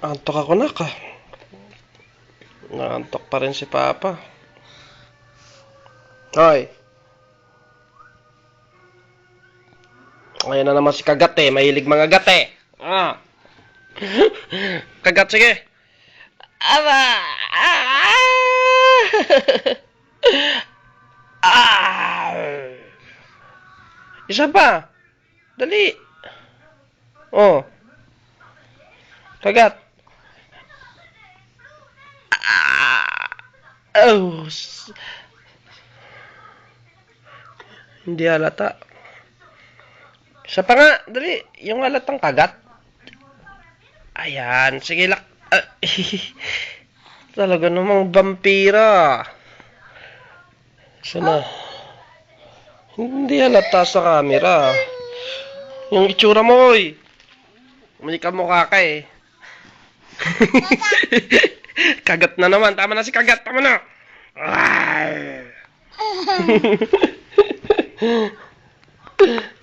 Antok ako na ka. Naantok pa rin si Papa. Hoy. Ngayon na naman si Kagat eh. Mahilig mga gat eh. Ah. Kagat, sige. Aba! Ah! ah! Isa pa. Dali. Oh. Kagat. Oh. Hindi halata. Isa pa nga, dali. Yung halatang kagat. Ayan, sige lak. Ah, talaga namang vampira. Isa na. Hindi halata sa camera. Yung itsura mo, oy. May kamukha ka eh. kagat na naman. Tama na si kagat. Tama na. Ah!